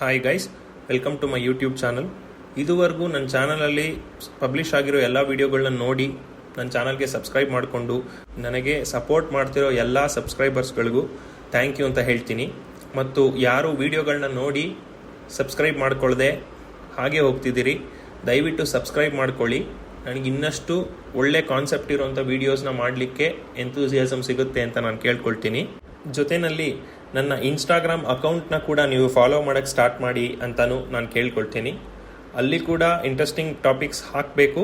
Hi guys welcome to my YouTube channel ಇದುವರೆಗೂ ನನ್ನ ಚಾನಲಲ್ಲಿ ಪಬ್ಲಿಷ್ ಆಗಿರೋ ಎಲ್ಲ ವೀಡಿಯೋಗಳನ್ನ ನೋಡಿ ನನ್ನ ಚಾನಲ್ಗೆ ಸಬ್ಸ್ಕ್ರೈಬ್ ಮಾಡಿಕೊಂಡು ನನಗೆ ಸಪೋರ್ಟ್ ಮಾಡ್ತಿರೋ ಎಲ್ಲ ಸಬ್ಸ್ಕ್ರೈಬರ್ಸ್ಗಳಿಗೂ ಥ್ಯಾಂಕ್ ಯು ಅಂತ ಹೇಳ್ತೀನಿ. ಮತ್ತು ಯಾರು ವಿಡಿಯೋಗಳನ್ನ ನೋಡಿ ಸಬ್ಸ್ಕ್ರೈಬ್ ಮಾಡ್ಕೊಳ್ಳದೆ ಹಾಗೆ ಹೋಗ್ತಿದ್ದೀರಿ, ದಯವಿಟ್ಟು ಸಬ್ಸ್ಕ್ರೈಬ್ ಮಾಡ್ಕೊಳ್ಳಿ. ನನಗೆ ಇನ್ನಷ್ಟು ಒಳ್ಳೆ ಕಾನ್ಸೆಪ್ಟ್ ಇರುವಂಥ ವೀಡಿಯೋಸ್ನ ಮಾಡಲಿಕ್ಕೆ ಎಂತೂಸಿಯಾಸಮ್ ಸಿಗುತ್ತೆ ಅಂತ ನಾನು ಕೇಳ್ಕೊಳ್ತೀನಿ. ಜೊತೆಯಲ್ಲಿ ನನ್ನ ಇನ್ಸ್ಟಾಗ್ರಾಮ್ ಅಕೌಂಟ್ನ ಕೂಡ ನೀವು ಫಾಲೋ ಮಾಡೋಕ್ಕೆ ಸ್ಟಾರ್ಟ್ ಮಾಡಿ ಅಂತಲೂ ನಾನು ಕೇಳ್ಕೊಳ್ತೀನಿ. ಅಲ್ಲಿ ಕೂಡ ಇಂಟ್ರೆಸ್ಟಿಂಗ್ ಟಾಪಿಕ್ಸ್ ಹಾಕಬೇಕು.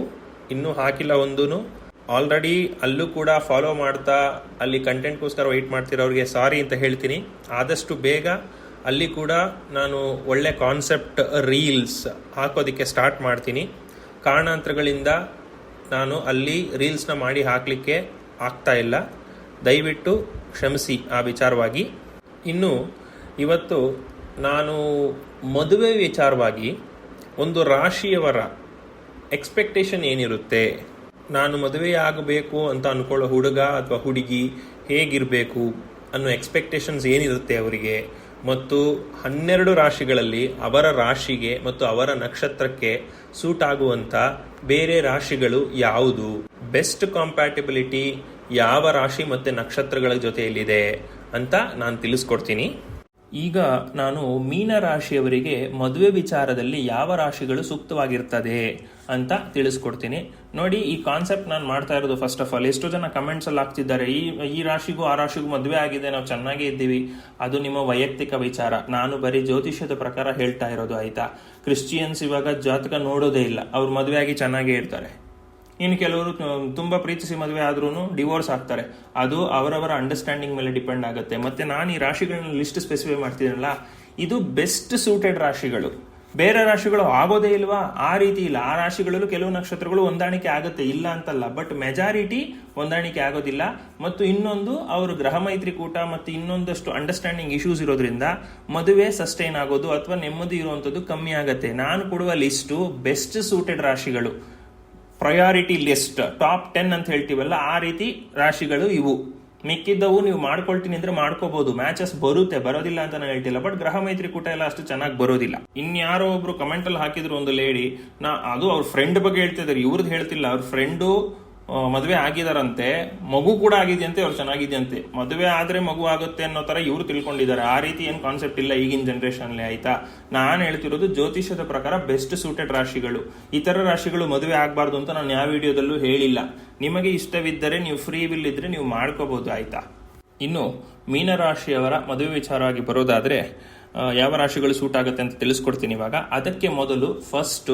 ಇನ್ನೂ ಹಾಕಿಲ್ಲ ಒಂದೂ ಆಲ್ರೆಡಿ ಅಲ್ಲೂ ಕೂಡ ಫಾಲೋ ಮಾಡ್ತಾ, ಅಲ್ಲಿ ಕಂಟೆಂಟ್ಗೋಸ್ಕರ ವೆಯ್ಟ್ ಮಾಡ್ತಿರೋರಿಗೆ ಸಾರಿ ಅಂತ ಹೇಳ್ತೀನಿ. ಆದಷ್ಟು ಬೇಗ ಅಲ್ಲಿ ಕೂಡ ನಾನು ಒಳ್ಳೆ ಕಾನ್ಸೆಪ್ಟ್ ರೀಲ್ಸ್ ಹಾಕೋದಕ್ಕೆ ಸ್ಟಾರ್ಟ್ ಮಾಡ್ತೀನಿ. ಕಾರಣಾಂತರಗಳಿಂದ ನಾನು ಅಲ್ಲಿ ರೀಲ್ಸ್ನ ಮಾಡಿ ಹಾಕಲಿಕ್ಕೆ ಆಗ್ತಾ ಇಲ್ಲ. ದಯವಿಟ್ಟು ಕ್ಷಮಿಸಿ ಆ ವಿಚಾರವಾಗಿ. ಇನ್ನು ಇವತ್ತು ನಾನು ಮದುವೆ ವಿಚಾರವಾಗಿ ಒಂದು ರಾಶಿಯವರ ಎಕ್ಸ್ಪೆಕ್ಟೇಷನ್ ಏನಿರುತ್ತೆ? ನಾನು ಮದುವೆ ಆಗಬೇಕು ಅಂತ ಅನ್ಕೊಳ್ಳೋ ಹುಡುಗ ಅಥವಾ ಹುಡುಗಿ ಹೇಗಿರಬೇಕು ಅನ್ನೋ ಎಕ್ಸ್ಪೆಕ್ಟೇಷನ್ಸ್ ಏನಿರುತ್ತೆ ಅವರಿಗೆ? ಮತ್ತು ಹನ್ನೆರಡು ರಾಶಿಗಳಲ್ಲಿ ಅವರ ರಾಶಿಗೆ ಮತ್ತು ಅವರ ನಕ್ಷತ್ರಕ್ಕೆ ಸೂಟ್ ಆಗುವಂಥ ಬೇರೆ ರಾಶಿಗಳು ಯಾವುದು? ಬೆಸ್ಟ್ ಕಾಂಪ್ಯಾಟಿಬಿಲಿಟಿ ಯಾವ ರಾಶಿ ಮತ್ತು ನಕ್ಷತ್ರಗಳ ಜೊತೆಯಲ್ಲಿದೆ? ಅಂತ ನಾನು ತಿಳಿಸ್ಕೊಡ್ತೀನಿ. ಈಗ ನಾನು ಮೀನ ರಾಶಿಯವರಿಗೆ ಮದುವೆ ವಿಚಾರದಲ್ಲಿ ಯಾವ ರಾಶಿಗಳು ಸೂಕ್ತವಾಗಿರ್ತದೆ ಅಂತ ತಿಳಿಸ್ಕೊಡ್ತೀನಿ. ನೋಡಿ, ಈ ಕಾನ್ಸೆಪ್ಟ್ ನಾನು ಮಾಡ್ತಾ ಇರೋದು ಫಸ್ಟ್ ಆಫ್ ಆಲ್ ಎಷ್ಟೋ ಜನ ಕಮೆಂಟ್ಸ್ ಅಲ್ಲಿ ಹಾಕ್ತಿದ್ದಾರೆ, ಈ ಈ ರಾಶಿಗೂ ಆ ರಾಶಿಗೂ ಮದುವೆ ಆಗಿದೆ, ನಾವು ಚೆನ್ನಾಗೇ ಇದ್ದೀವಿ. ಅದು ನಿಮ್ಮ ವೈಯಕ್ತಿಕ ವಿಚಾರ. ನಾನು ಬರೀ ಜ್ಯೋತಿಷ್ಯದ ಪ್ರಕಾರ ಹೇಳ್ತಾ ಇರೋದು, ಆಯ್ತಾ? ಕ್ರಿಶ್ಚಿಯನ್ಸ್ ಇವಾಗ ಜಾತಕ ನೋಡೋದೇ ಇಲ್ಲ. ಅವ್ರು ಮದುವೆ ಆಗಿ ಚೆನ್ನಾಗೇ ಇರ್ತಾರೆ. ಇನ್ನು ಕೆಲವರು ತುಂಬಾ ಪ್ರೀತಿಸಿ ಮದುವೆ ಆದ್ರೂ ಡಿವೋರ್ಸ್ ಆಗ್ತಾರೆ. ಅದು ಅವರವರ ಅಂಡರ್ಸ್ಟ್ಯಾಂಡಿಂಗ್ ಮೇಲೆ ಡಿಪೆಂಡ್ ಆಗುತ್ತೆ. ಮತ್ತೆ ನಾನು ಈ ರಾಶಿಗಳನ್ನ ಲಿಸ್ಟ್ ಸ್ಪೆಸಿಫೈ ಮಾಡ್ತಿದ್ದೀನಲ್ಲ, ಇದು ಬೆಸ್ಟ್ ಸೂಟೆಡ್ ರಾಶಿಗಳು. ಬೇರೆ ರಾಶಿಗಳು ಆಗೋದೇ ಇಲ್ವಾ? ಆ ರೀತಿ ಇಲ್ಲ. ಆ ರಾಶಿಗಳಲ್ಲೂ ಕೆಲವು ನಕ್ಷತ್ರಗಳು ಹೊಂದಾಣಿಕೆ ಆಗುತ್ತೆ. ಇಲ್ಲ ಅಂತಲ್ಲ. ಬಟ್ ಮೆಜಾರಿಟಿ ಹೊಂದಾಣಿಕೆ ಆಗೋದಿಲ್ಲ. ಮತ್ತು ಇನ್ನೊಂದು, ಅವರು ಗ್ರಹ ಮೈತ್ರಿಕೂಟ ಮತ್ತು ಇನ್ನೊಂದಷ್ಟು ಅಂಡರ್ಸ್ಟ್ಯಾಂಡಿಂಗ್ ಇಶ್ಯೂಸ್ ಇರೋದ್ರಿಂದ ಮದುವೆ ಸಸ್ಟೈನ್ ಆಗೋದು ಅಥವಾ ನೆಮ್ಮದಿ ಇರುವಂಥದ್ದು ಕಮ್ಮಿ ಆಗುತ್ತೆ. ನಾನು ಕೊಡುವ ಲಿಸ್ಟು ಬೆಸ್ಟ್ ಸೂಟೆಡ್ ರಾಶಿಗಳು. ಪ್ರಯಾರಿಟಿ ಲಿಸ್ಟ್ ಟಾಪ್ ಟೆನ್ ಅಂತ ಹೇಳ್ತೀವಲ್ಲ, ಆ ರೀತಿ ರಾಶಿಗಳು ಇವು. ಮಿಕ್ಕಿದ್ದವು ನೀವು ಮಾಡ್ಕೊಳ್ತೀನಿ ಅಂದ್ರೆ ಮಾಡ್ಕೋಬಹುದು ಮ್ಯಾಚಸ್ ಬರುತ್ತೆ, ಬರೋದಿಲ್ಲ ಅಂತ ನಾನು ಹೇಳ್ತಿಲ್ಲ. ಬಟ್ ಗ್ರಹ ಮೈತ್ರಿಕೂಟ ಎಲ್ಲ ಅಷ್ಟು ಚೆನ್ನಾಗಿ ಬರೋದಿಲ್ಲ. ಇನ್ಯಾರೋ ಒಬ್ರು ಕಮೆಂಟ್ ಅಲ್ಲಿ ಹಾಕಿದ್ರು ಒಂದು ಲೇಡಿ ನಾ ಅದು ಅವ್ರ ಫ್ರೆಂಡ್ ಬಗ್ಗೆ ಹೇಳ್ತಿದ್ದಾರೆ. ಇವ್ರದ್ದು ಹೇಳ್ತಿಲ್ಲ. ಅವ್ರ ಫ್ರೆಂಡು ಮದುವೆ ಆಗಿದಾರಂತೆ, ಮಗು ಕೂಡ ಆಗಿದೆಯಂತೆ, ಅವ್ರು ಚೆನ್ನಾಗಿದೆಯಂತೆ. ಮದುವೆ ಆದ್ರೆ ಮಗು ಆಗುತ್ತೆ ಅನ್ನೋ ತರ ಇವರು ತಿಳ್ಕೊಂಡಿದ್ದಾರೆ. ಆ ರೀತಿ ಏನು ಕಾನ್ಸೆಪ್ಟ್ ಇಲ್ಲ ಈಗಿನ ಜನರೇಷನ್ ಆಯ್ತಾ? ನಾನು ಹೇಳ್ತಿರೋದು ಜ್ಯೋತಿಷ್ಯದ ಪ್ರಕಾರ ಬೆಸ್ಟ್ ಸೂಟೆಡ್ ರಾಶಿಗಳು. ಇತರ ರಾಶಿಗಳು ಮದುವೆ ಆಗಬಾರ್ದು ಅಂತ ನಾನು ಯಾವ ವಿಡಿಯೋದಲ್ಲೂ ಹೇಳಿಲ್ಲ. ನಿಮಗೆ ಇಷ್ಟವಿದ್ದರೆ ನೀವು ಫ್ರೀ ವಿಲ್ ಇದ್ದರೆ ನೀವು ಮಾಡ್ಕೋಬಹುದು ಆಯ್ತಾ? ಇನ್ನು ಮೀನರಾಶಿಯವರ ಮದುವೆ ವಿಚಾರವಾಗಿ ಬರೋದಾದ್ರೆ ಯಾವ ರಾಶಿಗಳು ಸೂಟ್ ಆಗುತ್ತೆ ಅಂತ ತಿಳಿಸ್ಕೊಡ್ತೀನಿ ಇವಾಗ. ಅದಕ್ಕೆ ಮೊದಲು ಫಸ್ಟ್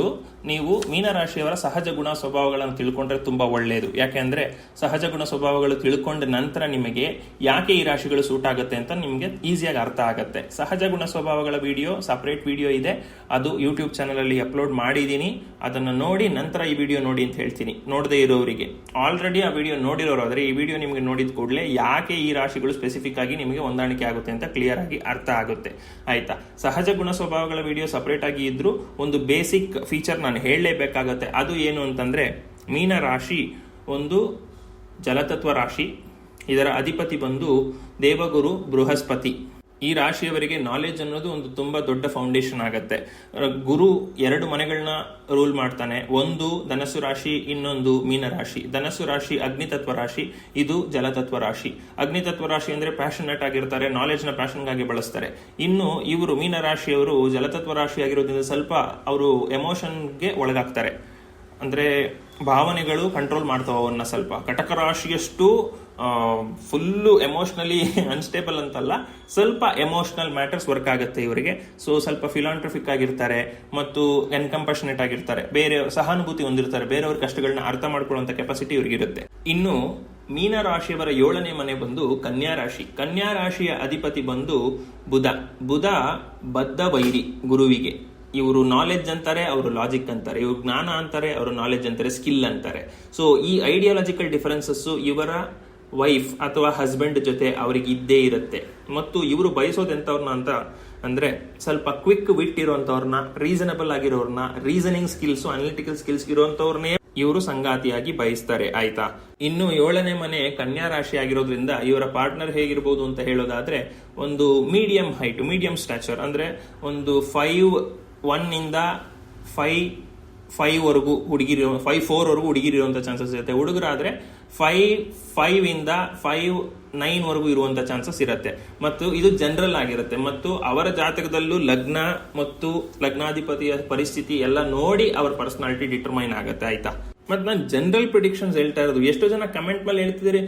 ನೀವು ಮೀನರಾಶಿಯವರ ಸಹಜ ಗುಣ ಸ್ವಭಾವಗಳನ್ನು ತಿಳ್ಕೊಂಡ್ರೆ ತುಂಬಾ ಒಳ್ಳೆಯದು ಯಾಕೆಂದ್ರೆ ಸಹಜ ಗುಣ ಸ್ವಭಾವಗಳು ತಿಳ್ಕೊಂಡ ನಂತರ ನಿಮಗೆ ಯಾಕೆ ಈ ರಾಶಿಗಳು ಸೂಟ್ ಆಗುತ್ತೆ ಅಂತ ನಿಮಗೆ ಈಸಿಯಾಗಿ ಅರ್ಥ ಆಗುತ್ತೆ. ಸಹಜ ಗುಣ ಸ್ವಭಾವಗಳ ವಿಡಿಯೋ ಸಪರೇಟ್ ವಿಡಿಯೋ ಇದೆ. ಅದು ಯೂಟ್ಯೂಬ್ ಚಾನಲ್ ಅಲ್ಲಿ ಅಪ್ಲೋಡ್ ಮಾಡಿದ್ದೀನಿ. ಅದನ್ನು ನೋಡಿ ನಂತರ ಈ ವಿಡಿಯೋ ನೋಡಿ ಅಂತ ಹೇಳ್ತೀನಿ. ನೋಡದೇ ಇರೋರಿಗೆ. ಆಲ್ರೆಡಿ ಆ ವಿಡಿಯೋ ನೋಡಿರೋರು ಆದ್ರೆ ಈ ವಿಡಿಯೋ ನಿಮಗೆ ನೋಡಿದ ಕೂಡಲೇ ಯಾಕೆ ಈ ರಾಶಿಗಳು ಸ್ಪೆಸಿಫಿಕ್ ಆಗಿ ನಿಮಗೆ ಹೊಂದಾಣಿಕೆ ಆಗುತ್ತೆ ಅಂತ ಕ್ಲಿಯರ್ ಆಗಿ ಅರ್ಥ ಆಗುತ್ತೆ. ಆಯ್ತಾ? ಸಹಜ ಗುಣ ಸ್ವಭಾವಗಳ ವಿಡಿಯೋ ಸಪರೇಟ್ ಆಗಿ ಇದ್ರು ಒಂದು ಬೇಸಿಕ್ ಫೀಚರ್ ನಾನು ಹೇಳಲೇಬೇಕಾಗತ್ತೆ. ಅದು ಏನು ಅಂತಂದ್ರೆ, ಮೀನ ರಾಶಿ ಒಂದು ಜಲತತ್ವ ರಾಶಿ. ಇದರ ಅಧಿಪತಿ ಬಂದು ದೇವಗುರು ಬೃಹಸ್ಪತಿ. ಈ ರಾಶಿಯವರಿಗೆ ನಾಲೆಜ್ ಅನ್ನೋದು ಒಂದು ತುಂಬಾ ದೊಡ್ಡ ಫೌಂಡೇಶನ್ ಆಗುತ್ತೆ. ಗುರು ಎರಡು ಮನೆಗಳನ್ನ ರೂಲ್ ಮಾಡ್ತಾನೆ. ಒಂದು ಧನಸ್ಸು ರಾಶಿ, ಇನ್ನೊಂದು ಮೀನ ರಾಶಿ. ಧನಸ್ಸು ರಾಶಿ, ಅಗ್ನಿತತ್ವ ರಾಶಿ, ಇದು ಜಲತತ್ವ ರಾಶಿ. ಅಗ್ನಿತತ್ವ ರಾಶಿ ಅಂದ್ರೆ ಪ್ಯಾಷನೇಟ್ ಆಗಿರ್ತಾರೆ ನಾಲೆಜ್ನ ಪ್ಯಾಷನ್ಗಾಗಿ ಬಳಸ್ತಾರೆ. ಇನ್ನು ಇವರು ಮೀನ ರಾಶಿಯವರು ಜಲತತ್ವ ರಾಶಿ ಆಗಿರೋದ್ರಿಂದ ಸ್ವಲ್ಪ ಅವರು ಎಮೋಷನ್ಗೆ ಒಳಗಾಗ್ತಾರೆ. ಅಂದ್ರೆ ಭಾವನೆಗಳು ಕಂಟ್ರೋಲ್ ಮಾಡ್ತಾವ ಅವನ್ನ ಸ್ವಲ್ಪ. ಕಟಕ ರಾಶಿಯಷ್ಟು ಫುಲ್ಲು ಎಮೋಷ್ನಲಿ ಅನ್ಸ್ಟೇಬಲ್ ಅಂತಲ್ಲ, ಸ್ವಲ್ಪ ಎಮೋಷ್ನಲ್ ಮ್ಯಾಟರ್ಸ್ ವರ್ಕ್ ಆಗುತ್ತೆ ಇವರಿಗೆ. ಸೊ ಸ್ವಲ್ಪ ಫಿಲಾಂಟ್ರಫಿಕ್ ಆಗಿರ್ತಾರೆ ಮತ್ತು ಎನ್ಕಂಪಷನೇಟ್ ಆಗಿರ್ತಾರೆ. ಬೇರೆ ಸಹಾನುಭೂತಿ ಹೊಂದಿರ್ತಾರೆ. ಬೇರೆಯವ್ರ ಕಷ್ಟಗಳನ್ನ ಅರ್ಥ ಮಾಡ್ಕೊಳ್ಳುವಂಥ ಕೆಪಾಸಿಟಿ ಇವರಿಗಿರುತ್ತೆ ಇನ್ನು, ಮೀನ ರಾಶಿಯವರ ಏಳನೇ ಮನೆ ಬಂದು ಕನ್ಯಾ ರಾಶಿ. ಕನ್ಯಾ ರಾಶಿಯ ಅಧಿಪತಿ ಬಂದು ಬುಧ. ಬುಧ ಬದ್ಧ ವೈರಿ ಗುರುವಿಗೆ. ಇವರು ನಾಲೆಡ್ಜ್ ಅಂತಾರೆ, ಅವರು ಲಾಜಿಕ್ ಅಂತಾರೆ. ಇವರು ಜ್ಞಾನ ಅಂತಾರೆ, ಅವರು ನಾಲೆಡ್ಜ್ ಅಂತಾರೆ ಸ್ಕಿಲ್ ಅಂತಾರೆ. ಸೊ ಈ ಐಡಿಯಾಲಜಿಕಲ್ ಡಿಫರೆನ್ಸಸ್ ಇವರ ವೈಫ್ ಅಥವಾ ಹಸ್ಬೆಂಡ್ ಜೊತೆ ಅವ್ರಿಗೆ ಇದ್ದೇ ಇರುತ್ತೆ. ಮತ್ತು ಇವರು ಬಯಸೋದೆಂಥವ್ರನ್ನ ಅಂತ ಅಂದರೆ ಸ್ವಲ್ಪ ಕ್ವಿಕ್ ವಿಟ್ ಇರುವಂತವ್ರನ್ನ ರೀಸನಬಲ್ ಆಗಿರೋರ್ನ ರೀಸನಿಂಗ್ ಸ್ಕಿಲ್ಸ್ ಅನಾಲಿಟಿಕಲ್ ಸ್ಕಿಲ್ಸ್ ಇರುವಂಥವ್ರನ್ನೇ ಇವರು ಸಂಗಾತಿಯಾಗಿ ಬಯಸ್ತಾರೆ, ಆಯ್ತಾ? ಇನ್ನು ಏಳನೇ ಮನೆ ಕನ್ಯಾ ರಾಶಿ ಆಗಿರೋದ್ರಿಂದ ಇವರ ಪಾರ್ಟ್ನರ್ ಹೇಗಿರ್ಬೋದು ಅಂತ ಹೇಳೋದಾದ್ರೆ ಒಂದು ಮೀಡಿಯಂ ಹೈಟ್ ಮೀಡಿಯಂ ಸ್ಟ್ಯಾಚರ್ ಅಂದ್ರೆ ಒಂದು ಫೈವ್ ಒನ್ ಇಂದ ಫೈವ್ ಫೈವ್ ವರೆಗೂ ಹುಡುಗಿರಿ ಫೈವ್ ಫೋರ್ ವರೆಗೂ ಹುಡುಗಿರಿರುವಂತ ಚಾನ್ಸಸ್ ಇರುತ್ತೆ. ಹುಡುಗರಾದ್ರೆ ಫೈವ್ ಫೈವ್ ಇಂದ ಫೈವ್ ನೈನ್ ವರೆಗೂ ಇರುವಂತ ಚಾನ್ಸಸ್ ಇರುತ್ತೆ. ಮತ್ತು ಇದು ಜನರಲ್ ಆಗಿರುತ್ತೆ. ಮತ್ತು ಅವರ ಜಾತಕದಲ್ಲೂ ಲಗ್ನ ಮತ್ತು ಲಗ್ನಾಧಿಪತಿಯ ಪರಿಸ್ಥಿತಿ ಎಲ್ಲ ನೋಡಿ ಅವರ ಪರ್ಸನಾಲಿಟಿ ಡಿಟರ್ಮೈನ್ ಆಗುತ್ತೆ, ಆಯ್ತಾ? ಮತ್ತೆ ನಾನು ಜನರಲ್ ಪ್ರಿಡಿಕ್ಷನ್ಸ್ ಹೇಳ್ತಾ ಇರೋದು. ಎಷ್ಟೋ ಜನ ಕಮೆಂಟ್ ಮೇಲೆ ಹೇಳ್ತಿದ್ದೀರಿ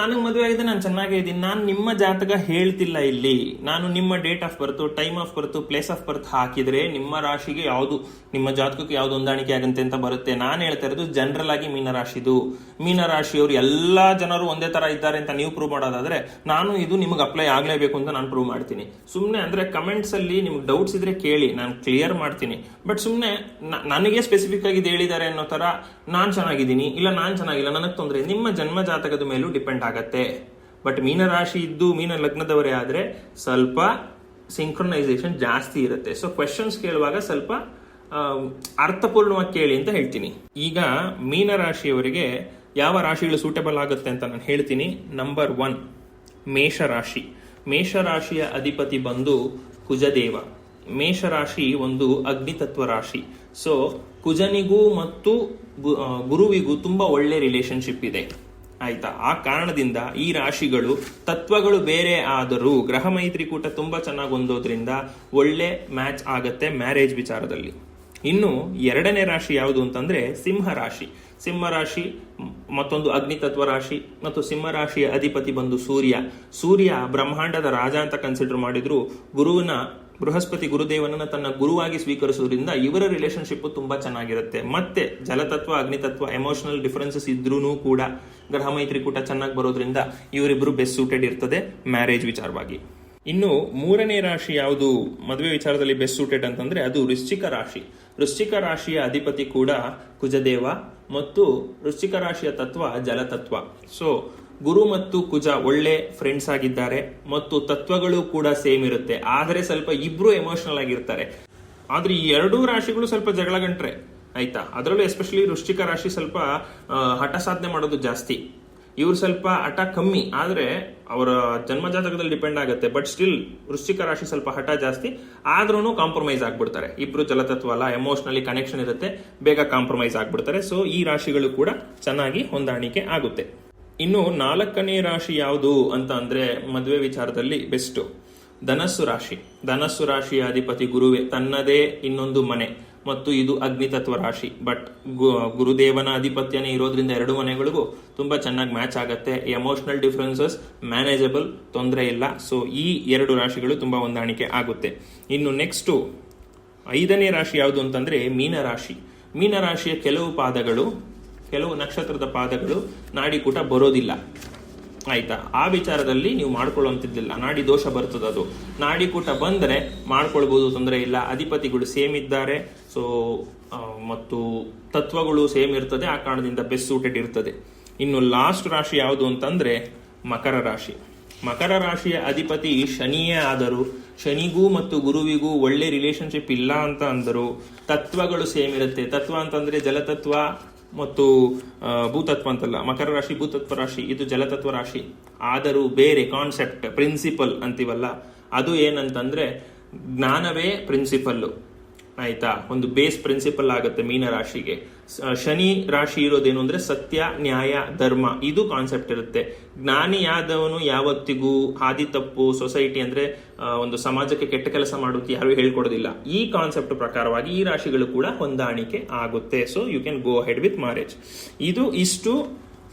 ನನಗೆ ಮದುವೆ ಆಗಿದೆ, ನಾನು ಚೆನ್ನಾಗೇ ಇದ್ದೀನಿ. ನಾನು ನಿಮ್ಮ ಜಾತಕ ಹೇಳ್ತಿಲ್ಲ ಇಲ್ಲಿ. ನಾನು ನಿಮ್ಮ date of birth time of birth place of birth ಹಾಕಿದ್ರೆ ನಿಮ್ಮ ರಾಶಿಗೆ ಯಾವುದು, ನಿಮ್ಮ ಜಾತಕಕ್ಕೆ ಯಾವ್ದು ಹೊಂದಾಣಿಕೆ ಆಗುತ್ತೆ ಅಂತ ಬರುತ್ತೆ. ನಾನು ಹೇಳ್ತಾ ಇರೋದು ಜನರಲ್ ಆಗಿ ಮೀನರಾಶಿದು. ಮೀನರಾಶಿಯವರು ಎಲ್ಲ ಜನರು ಒಂದೇ ತರ ಇದ್ದಾರೆ ಅಂತ ನೀವು ಪ್ರೂವ್ ಮಾಡೋದಾದ್ರೆ, ನಾನು ಇದು ನಿಮಗೆ ಅಪ್ಲೈ ಆಗಲೇಬೇಕು ಅಂತ ನಾನು ಪ್ರೂವ್ ಮಾಡ್ತೀನಿ. ಸುಮ್ಮನೆ ಅಂದ್ರೆ ಕಮೆಂಟ್ಸಲ್ಲಿ ನಿಮ್ಗೆ ಡೌಟ್ಸ್ ಇದ್ರೆ ಕೇಳಿ. ನಾನು ಕ್ಲಿಯರ್ ಮಾಡ್ತೀನಿ. ಬಟ್ ಸುಮ್ಮನೆ ನನಗೆ ಸ್ಪೆಸಿಫಿಕ್ ಆಗಿ ಹೇಳಿದ್ದಾರೆ ಅನ್ನೋ ತರ ನಾನ್ ಚೆನ್ನಾಗಿದ್ದೀನಿ, ಇಲ್ಲ ನಾನು ಚೆನ್ನಾಗಿಲ್ಲ, ನನಗೆ ತೊಂದರೆ ನಿಮ್ಮ ಜನ್ಮ ಜಾತಕದ ಮೇಲೂ ಡಿಪೆಂಡ್ ಆಗತ್ತೆ. ಬಟ್ ಮೀನ ರಾಶಿ ಇದ್ದು ಮೀನ ಲಗ್ನದವರೇ ಆದ್ರೆ ಸ್ವಲ್ಪ ಸಿಂಕ್ರೊನೈಸೇಷನ್ ಜಾಸ್ತಿ ಇರುತ್ತೆ. ಸೊ ಕ್ವೆಶನ್ಸ್ ಕೇಳುವಾಗ ಸ್ವಲ್ಪ ಅರ್ಥಪೂರ್ಣವಾಗಿ ಕೇಳಿ ಅಂತ ಹೇಳ್ತೀನಿ. ಈಗ ಮೀನ ರಾಶಿಯವರಿಗೆ ಯಾವ ರಾಶಿಗಳು ಸೂಟಬಲ್ ಆಗುತ್ತೆ ಅಂತ ನಾನು ಹೇಳ್ತೀನಿ. ನಂಬರ್ ಒನ್ ಮೇಷರಾಶಿ. ಮೇಷರಾಶಿಯ ಅಧಿಪತಿ ಬಂದು ಕುಜದೇವ. ಮೇಷರಾಶಿ ಒಂದು ಅಗ್ನಿತತ್ವ ರಾಶಿ. ಸೊ ಕುಜನಿಗೂ ಮತ್ತು ಗುರುವಿಗೂ ತುಂಬಾ ಒಳ್ಳೆ ರಿಲೇಶನ್ಶಿಪ್ ಇದೆ. ಆಯ್ತಾ? ಆ ಕಾರಣದಿಂದ ಈ ರಾಶಿಗಳು ತತ್ವಗಳು ಬೇರೆ ಆದರೂ ಗ್ರಹ ಮೈತ್ರಿಕೂಟ ತುಂಬಾ ಚೆನ್ನಾಗಿ ಹೊಂದೋದ್ರಿಂದ ಒಳ್ಳೆ ಮ್ಯಾಚ್ ಆಗತ್ತೆ ಮ್ಯಾರೇಜ್ ವಿಚಾರದಲ್ಲಿ. ಇನ್ನು ಎರಡನೇ ರಾಶಿ ಯಾವುದು ಅಂತಂದ್ರೆ ಸಿಂಹ ರಾಶಿ. ಸಿಂಹ ರಾಶಿ ಮತ್ತೊಂದು ಮತ್ತೊಂದು ಅಗ್ನಿತತ್ವ ರಾಶಿ ಮತ್ತು ಸಿಂಹ ರಾಶಿಯ ಅಧಿಪತಿ ಬಂದು ಸೂರ್ಯ. ಸೂರ್ಯ ಬ್ರಹ್ಮಾಂಡದ ರಾಜ ಅಂತ ಕನ್ಸಿಡರ್ ಮಾಡಿದ್ರು ಗುರುವಿನ ಬೃಹಸ್ಪತಿ ಗುರುದೇವನನ್ನು ತನ್ನ ಗುರುವಾಗಿ ಸ್ವೀಕರಿಸೋದ್ರಿಂದ ಇವರ ರಿಲೇಶನ್ಶಿಪ್ ತುಂಬಾ ಚೆನ್ನಾಗಿರುತ್ತೆ. ಮತ್ತೆ ಜಲತತ್ವ, ಅಗ್ನಿತತ್ವ ಎಮೋಷನಲ್ ಡಿಫರೆನ್ಸಸ್ ಇದ್ರೂ ಕೂಡ ಗ್ರಹ ಮೈತ್ರಿಕೂಟ ಚೆನ್ನಾಗಿ ಬರೋದ್ರಿಂದ ಇವರಿಬ್ರು ಬೆಸ್ಟ್ ಸೂಟೆಡ್ ಇರ್ತದೆ ಮ್ಯಾರೇಜ್ ವಿಚಾರವಾಗಿ. ಇನ್ನು ಮೂರನೇ ರಾಶಿ ಯಾವುದು? ಮದುವೆ ವಿಚಾರದಲ್ಲಿ ಬೆಸ್ಟ್ ಸೂಟೆಡ್ ಅಂತಂದ್ರೆ ಅದು ವೃಶ್ಚಿಕ ರಾಶಿ. ವೃಶ್ಚಿಕ ರಾಶಿಯ ಅಧಿಪತಿ ಕೂಡ ಕುಜದೇವ ಮತ್ತು ವೃಶ್ಚಿಕ ರಾಶಿಯ ತತ್ವ ಜಲತತ್ವ. ಸೊ ಗುರು ಮತ್ತು ಕುಜ ಒಳ್ಳೆ ಫ್ರೆಂಡ್ಸ್ ಆಗಿದ್ದಾರೆ ಮತ್ತು ತತ್ವಗಳು ಕೂಡ ಸೇಮ್ ಇರುತ್ತೆ. ಆದರೆ ಸ್ವಲ್ಪ ಇಬ್ರು ಎಮೋಷನಲ್ ಆಗಿರ್ತಾರೆ. ಆದ್ರೆ ಈ ಎರಡೂ ರಾಶಿಗಳು ಸ್ವಲ್ಪ ಜಗಳ ಗಂಟ್ರೆ, ಆಯ್ತಾ? ಅದರಲ್ಲೂ ಎಸ್ಪೆಷಲಿ ವೃಶ್ಚಿಕ ರಾಶಿ ಸ್ವಲ್ಪ ಹಠ ಸಾಧನೆ ಮಾಡೋದು ಜಾಸ್ತಿ. ಇವ್ರು ಸ್ವಲ್ಪ ಹಠ ಕಮ್ಮಿ, ಆದ್ರೆ ಅವರ ಜನ್ಮ ಜಾತಕದಲ್ಲಿ ಡಿಪೆಂಡ್ ಆಗುತ್ತೆ. ಬಟ್ ಸ್ಟಿಲ್ ವೃಶ್ಚಿಕ ರಾಶಿ ಸ್ವಲ್ಪ ಹಠ ಜಾಸ್ತಿ ಆದ್ರೂ ಕಾಂಪ್ರಮೈಸ್ ಆಗ್ಬಿಡ್ತಾರೆ. ಇಬ್ರು ಜಲತತ್ವ ಅಲ್ಲ ಎಮೋಷನಲಿ ಕನೆಕ್ಷನ್ ಇರುತ್ತೆ, ಬೇಗ ಕಾಂಪ್ರಮೈಸ್ ಆಗ್ಬಿಡ್ತಾರೆ. ಸೊ ಈ ರಾಶಿಗಳು ಕೂಡ ಚೆನ್ನಾಗಿ ಹೊಂದಾಣಿಕೆ ಆಗುತ್ತೆ. ಇನ್ನು ನಾಲ್ಕನೇ ರಾಶಿ ಯಾವುದು ಅಂತ ಅಂದ್ರೆ ಮದುವೆ ವಿಚಾರದಲ್ಲಿ ಬೆಸ್ಟ್. ಧನಸ್ಸು ರಾಶಿ. ಧನಸ್ಸು ರಾಶಿಯ ಅಧಿಪತಿ ಗುರುವೆ, ತನ್ನದೇ ಇನ್ನೊಂದು ಮನೆ. ಮತ್ತು ಇದು ಅಗ್ನಿತತ್ವ ರಾಶಿ. ಬಟ್ ಗುರುದೇವನ ಅಧಿಪತ್ಯನೇ ಇರೋದ್ರಿಂದ ಎರಡು ಮನೆಗಳಿಗೂ ತುಂಬಾ ಚೆನ್ನಾಗಿ ಮ್ಯಾಚ್ ಆಗುತ್ತೆ. ಎಮೋಷನಲ್ ಡಿಫ್ರೆನ್ಸಸ್, ಮ್ಯಾನೇಜಬಲ್, ತೊಂದರೆ ಇಲ್ಲ. ಸೊ, ಈ ಎರಡು ರಾಶಿಗಳು ತುಂಬಾ ಹೊಂದಾಣಿಕೆ ಆಗುತ್ತೆ. ಇನ್ನು ನೆಕ್ಸ್ಟು, ಐದನೇ ರಾಶಿ ಯಾವುದು ಅಂತಂದ್ರೆ ಮೀನರಾಶಿ. ಮೀನರಾಶಿಯ ಕೆಲವು ಪಾದಗಳು ಕೆಲವು ನಕ್ಷತ್ರದ ಪಾದಗಳು ನಾಡಿಕೂಟ ಬರೋದಿಲ್ಲ. ಆಯ್ತಾ? ಆ ವಿಚಾರದಲ್ಲಿ ನೀವು ಮಾಡ್ಕೊಳ್ಳುವಂತಿದ್ದಿಲ್ಲ. ನಾಡಿ ದೋಷ ಬರ್ತದೆ ಅದು. ನಾಡಿಕೂಟ ಬಂದರೆ ಮಾಡ್ಕೊಳ್ಬಹುದು ತೊಂದರೆ ಇಲ್ಲ. ಅಧಿಪತಿಗಳು ಸೇಮ್ ಇದ್ದಾರೆ. ಸೊ ಮತ್ತು ತತ್ವಗಳು ಸೇಮ್ ಇರ್ತದೆ. ಆ ಕಾರಣದಿಂದ ಬೆಸ್ಟ್ ಸೂಟೆಡ್ ಇರ್ತದೆ. ಇನ್ನು ಲಾಸ್ಟ್ ರಾಶಿ ಯಾವುದು ಅಂತಂದ್ರೆ ಮಕರ ರಾಶಿ. ಮಕರ ರಾಶಿಯ ಅಧಿಪತಿ ಶನಿಯೇ ಆದರೂ. ಶನಿಗೂ ಮತ್ತು ಗುರುವಿಗೂ ಒಳ್ಳೆ ರಿಲೇಶನ್ಶಿಪ್ ಇಲ್ಲ ಅಂತ ಅಂದರು. ತತ್ವಗಳು ಸೇಮ್ ಇರುತ್ತೆ. ತತ್ವ ಅಂತಂದ್ರೆ ಜಲತತ್ವ ಮತ್ತು ಭೂತತ್ವ ಅಂತಲ್ಲ, ಮಕರ ರಾಶಿ, ಭೂತತ್ವ ರಾಶಿ, ಇದು ಜಲತತ್ವ ರಾಶಿ. ಆದರೂ ಬೇರೆ ಕಾನ್ಸೆಪ್ಟ್ ಪ್ರಿನ್ಸಿಪಲ್ ಅಂತೀವಲ್ಲ, ಅದು ಏನಂತಂದ್ರೆ ಜ್ಞಾನವೇ ಪ್ರಿನ್ಸಿಪಲ್ಲು ಆಯ್ತಾ? ಒಂದು ಬೇಸ್ ಪ್ರಿನ್ಸಿಪಲ್ ಆಗುತ್ತೆ ಮೀನ ರಾಶಿಗೆ. ಸ- ಶನಿ ರಾಶಿ ಇರೋದೇನು ಅಂದರೆ ಸತ್ಯ, ನ್ಯಾಯ, ಧರ್ಮ. ಇದು ಕಾನ್ಸೆಪ್ಟ್ ಇರುತ್ತೆ. ಜ್ಞಾನಿಯಾದವನು ಯಾವತ್ತಿಗೂ ಹಾದಿ ತಪ್ಪು ಸೊಸೈಟಿ ಅಂದ್ರೆ ಒಂದು ಸಮಾಜಕ್ಕೆ ಕೆಟ್ಟ ಕೆಲಸ ಮಾಡುತ್ತೆ ಯಾರು ಹೇಳ್ಕೊಡೋದಿಲ್ಲ. ಈ ಕಾನ್ಸೆಪ್ಟ್ ಪ್ರಕಾರವಾಗಿ ಈ ರಾಶಿಗಳು ಕೂಡ ಹೊಂದಾಣಿಕೆ ಆಗುತ್ತೆ. So you can go head with marriage ಇದು ಇಷ್ಟು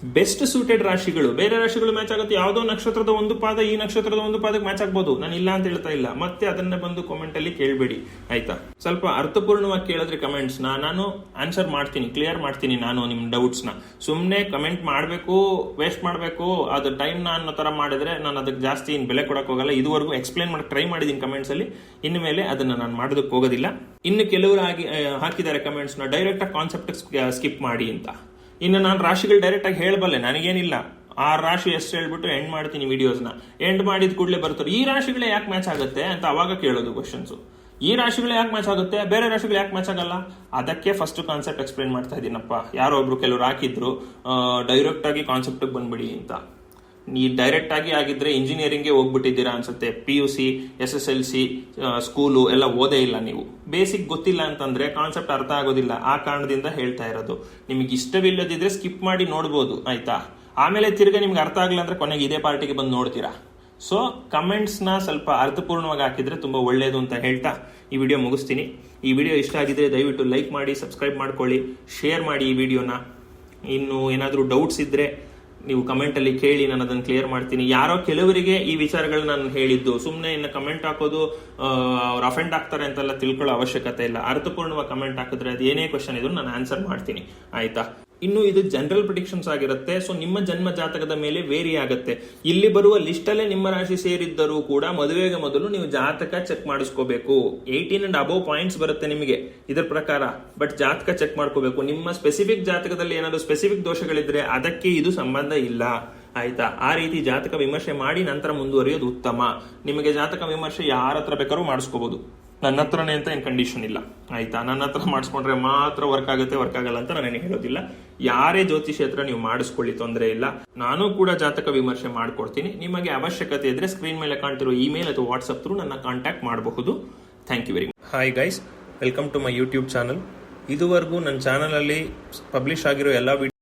ಬೆಸ್ಟ್ ಸೂಟೆಡ್ ರಾಶಿಗಳು. ಬೇರೆ ರಾಶಿಗಳು ಮ್ಯಾಚ್ ಆಗುತ್ತೆ. ಯಾವುದೋ ನಕ್ಷತ್ರದ ಒಂದು ಪಾದ, ಈ ನಕ್ಷತ್ರದ ಒಂದು ಪಾದಕ್ಕೆ ಮ್ಯಾಚ್ ಆಗ್ಬೋದು. ನಾನು ಇಲ್ಲ ಅಂತ ಹೇಳ್ತಾ ಇಲ್ಲ. ಮತ್ತೆ ಅದನ್ನ ಬಂದು ಕಾಮೆಂಟ್ ಅಲ್ಲಿ ಕೇಳಬೇಡಿ. ಆಯ್ತಾ? ಸ್ವಲ್ಪ ಅರ್ಥಪೂರ್ಣವಾಗಿ ಕೇಳಿದ್ರೆ ಕಮೆಂಟ್ಸ್ ನಾನು ಆನ್ಸರ್ ಮಾಡ್ತೀನಿ. ಕ್ಲಿಯರ್ ಮಾಡ್ತೀನಿ ನಾನು ನಿಮ್ ಡೌಟ್ಸ್ನ. ಸುಮ್ಮನೆ ಕಮೆಂಟ್ ಮಾಡಬೇಕು ವೇಸ್ಟ್ ಮಾಡಬೇಕು. ಅದು ಟೈಮ್ ಅನ್ನೋ ತರ ಮಾಡಿದ್ರೆ ನಾನು ಅದಕ್ಕೆ ಜಾಸ್ತಿ ಬೆಲೆ ಕೊಡಕ್ ಹೋಗಲ್ಲ. ಇದುವರೆಗೂ ಎಕ್ಸ್ಪ್ಲೈನ್ ಮಾಡಕ್ ಟ್ರೈ ಮಾಡಿದ್ದೀನಿ ಕಮೆಂಟ್ಸ್ ಅಲ್ಲಿ. ಇನ್ನು ಮೇಲೆ ಅದನ್ನ ನಾನು ಮಾಡೋದಕ್ಕೆ ಹೋಗೋದಿಲ್ಲ. ಇನ್ನು ಕೆಲವರು ಆಗಿ ಹಾಕಿದ್ದಾರೆ ಕಮೆಂಟ್ಸ್ನ. ಡೈರೆಕ್ಟ್ ಆಗಿ ಕಾನ್ಸೆಪ್ಟ್ ಸ್ಕಿಪ್ ಮಾಡಿ ಅಂತ. ಇನ್ನು ನಾನು ರಾಶಿಗಳು ಡೈರೆಕ್ಟ್ ಆಗಿ ಹೇಳಬಲ್ಲೆ, ನನಗೇನಿಲ್ಲ. ಆ ರಾಶಿ ಎಷ್ಟು ಹೇಳ್ಬಿಟ್ಟು ಎಂಡ್ ಮಾಡ್ತೀನಿ ವಿಡಿಯೋಸ್ನ ಎಂಡ್ ಮಾಡಿದ ಕೂಡಲೇ ಬರ್ತಾರೆ. ಈ ರಾಶಿಗಳೇ ಯಾಕೆ ಮ್ಯಾಚ್ ಆಗುತ್ತೆ ಅಂತ ಅವಾಗ ಕೇಳೋದು ಕ್ವಶನ್ಸ್ ಈ ರಾಶಿಗಳು ಯಾಕೆ ಮ್ಯಾಚ್ ಆಗುತ್ತೆ? ಬೇರೆ ರಾಶಿಗಳು ಯಾಕೆ ಮ್ಯಾಚ್ ಆಗಲ್ಲ? ಅದಕ್ಕೆ ಫಸ್ಟ್ ಕಾನ್ಸೆಪ್ಟ್ ಎಕ್ಸ್ಪ್ಲೈನ್ ಮಾಡ್ತಾ ಇದ್ದೀನಪ್ಪ ಯಾರೋ ಒಬ್ರು ಕೆಲವರು ಹಾಕಿದ್ರು ಡೈರೆಕ್ಟ್ ಆಗಿ ಕಾನ್ಸೆಪ್ಟ್ ಬಂದ್ಬಿಡಿ ಅಂತ. ನೀ ಡೈರೆಕ್ಟ್ ಆಗಿ ಆಗಿದ್ರೆ ಇಂಜಿನಿಯರಿಂಗ್ಗೆ ಹೋಗ್ಬಿಟ್ಟಿದ್ದೀರಾ ಅನ್ಸುತ್ತೆ. P U C S S L C school ಎಲ್ಲ ಓದೇ ಇಲ್ಲ ನೀವು. ಬೇಸಿಕ್ ಗೊತ್ತಿಲ್ಲ ಅಂತಂದ್ರೆ ಕಾನ್ಸೆಪ್ಟ್ ಅರ್ಥ ಆಗೋದಿಲ್ಲ. ಆ ಕಾರಣದಿಂದ ಹೇಳ್ತಾ ಇರೋದು. ನಿಮಗೆ ಇಷ್ಟವಿಲ್ಲದಿದ್ರೆ ಸ್ಕಿಪ್ ಮಾಡಿ ನೋಡ್ಬೋದು, ಆಯ್ತಾ? ಆಮೇಲೆ ತಿರ್ಗಾ ನಿಮ್ಗೆ ಅರ್ಥ ಆಗಲ್ಲ ಅಂದ್ರೆ ಕೊನೆಗೆ ಇದೇ ಪಾರ್ಟಿಗೆ ಬಂದು ನೋಡ್ತೀರಾ? ಸೊ ಕಮೆಂಟ್ಸ್ನ ಸ್ವಲ್ಪ ಅರ್ಥಪೂರ್ಣವಾಗಿ ಹಾಕಿದ್ರೆ ತುಂಬಾ ಒಳ್ಳೆಯದು ಅಂತ ಹೇಳ್ತಾ ಈ ವಿಡಿಯೋ ಮುಗಿಸ್ತೀನಿ. ಈ ವಿಡಿಯೋ ಇಷ್ಟ ಆಗಿದ್ರೆ ದಯವಿಟ್ಟು ಲೈಕ್ ಮಾಡಿ ಸಬ್ಸ್ಕ್ರೈಬ್ ಮಾಡ್ಕೊಳ್ಳಿ ಶೇರ್ ಮಾಡಿ ಈ ವಿಡಿಯೋನ ಇನ್ನು ಏನಾದರೂ ಡೌಟ್ಸ್ ಇದ್ರೆ ನೀವು ಕಮೆಂಟಲ್ಲಿ ಕೇಳಿ, ನಾನು ಅದನ್ನು ಕ್ಲಿಯರ್ ಮಾಡ್ತೀನಿ. ಯಾರೋ ಕೆಲವರಿಗೆ ಈ ವಿಚಾರಗಳು ನಾನು ಹೇಳಿದ್ದು ಸುಮ್ಮನೆ ಇನ್ನು ಕಮೆಂಟ್ ಹಾಕೋದು ಅವ್ರು ಅಫೆಂಡ್ ಆಗ್ತಾರೆ ಅಂತೆಲ್ಲ ತಿಳ್ಕೊಳ್ಳೋ ಅವಶ್ಯಕತೆ ಇಲ್ಲ. ಅರ್ಥಪೂರ್ಣವಾಗಿ ಕಮೆಂಟ್ ಹಾಕಿದ್ರೆ ಅದು ಏನೇ ಕ್ವಶನ್ ಇದ್ರು ನಾನು ಆನ್ಸರ್ ಮಾಡ್ತೀನಿ. ಆಯ್ತಾ? ಇನ್ನು ಇದು ಜನರಲ್ ಪ್ರಿಡಿಕ್ಷನ್ಸ್ ಆಗಿರುತ್ತೆ. ಸೊ ನಿಮ್ಮ ಜನ್ಮ ಜಾತಕದ ಮೇಲೆ ವೇರಿ ಆಗುತ್ತೆ. ಇಲ್ಲಿ ಬರುವ ಲಿಸ್ಟ್ ಅಲ್ಲೇ ನಿಮ್ಮ ರಾಶಿ ಸೇರಿದ್ದರೂ ಕೂಡ ಮದುವೆಗೆ ಮೊದಲು ನೀವು ಜಾತಕ ಚೆಕ್ ಮಾಡಿಸ್ಕೋಬೇಕು. ಏಯ್ಟೀನ್ ಅಂಡ್ ಅಬೋವ್ ಪಾಯಿಂಟ್ಸ್ ಬರುತ್ತೆ ನಿಮಗೆ. ಇದರ ಪ್ರಕಾರ. ಬಟ್ ಜಾತಕ ಚೆಕ್ ಮಾಡ್ಕೋಬೇಕು. ನಿಮ್ಮ ಸ್ಪೆಸಿಫಿಕ್ ಜಾತಕದಲ್ಲಿ ಏನಾದರೂ ಸ್ಪೆಸಿಫಿಕ್ ದೋಷಗಳಿದ್ರೆ ಅದಕ್ಕೆ ಇದು ಸಂಬಂಧ ಇಲ್ಲ. ಆಯ್ತಾ? ಆ ರೀತಿ ಜಾತಕ ವಿಮರ್ಶೆ ಮಾಡಿ ನಂತರ ಮುಂದುವರಿಯೋದು ಉತ್ತಮ. ನಿಮಗೆ ಜಾತಕ ವಿಮರ್ಶೆ ಯಾರ ಹತ್ರ ಬೇಕಾದ್ರೂ ಮಾಡಿಸ್ಕೋಬಹುದು ನನ್ನ ಹತ್ರನೇ ಅಂತ ಏನು ಕಂಡೀಷನ್ ಇಲ್ಲ. ಆಯ್ತಾ? ನನ್ನ ಹತ್ರ ಮಾಡಿಸ್ಕೊಂಡ್ರೆ ಮಾತ್ರ ವರ್ಕ್ ಆಗುತ್ತೆ ವರ್ಕ್ ಆಗಲ್ಲ ಅಂತ ನಾನು ಹೇಳೋದಿಲ್ಲ. ಯಾರೇ ಜ್ಯೋತಿಷಿ ಹತ್ರ ನೀವು ಮಾಡಿಸ್ಕೊಳ್ಳಿ ತೊಂದರೆ ಇಲ್ಲ. ನಾನು ಕೂಡ ಜಾತಕ ವಿಮರ್ಶೆ ಮಾಡಿಕೊಡ್ತೀನಿ. ನಿಮಗೆ ಅವಶ್ಯಕತೆ ಇದ್ರೆ ಸ್ಕ್ರೀನ್ ಮೇಲೆ ಕಾಣ್ತಿರೋ ಇಮೇಲ್ ಅಥವಾ ವಾಟ್ಸಪ್ ತ್ರೂ ನನ್ನ ಕಾಂಟ್ಯಾಕ್ಟ್ ಮಾಡಬಹುದು. Thank you very much hi guys welcome to my YouTube channel ಇದುವರೆಗೂ ನನ್ನ ಚಾನಲಲ್ಲಿ ಪಬ್ಲಿಷ್ ಆಗಿರೋ ಎಲ್ಲ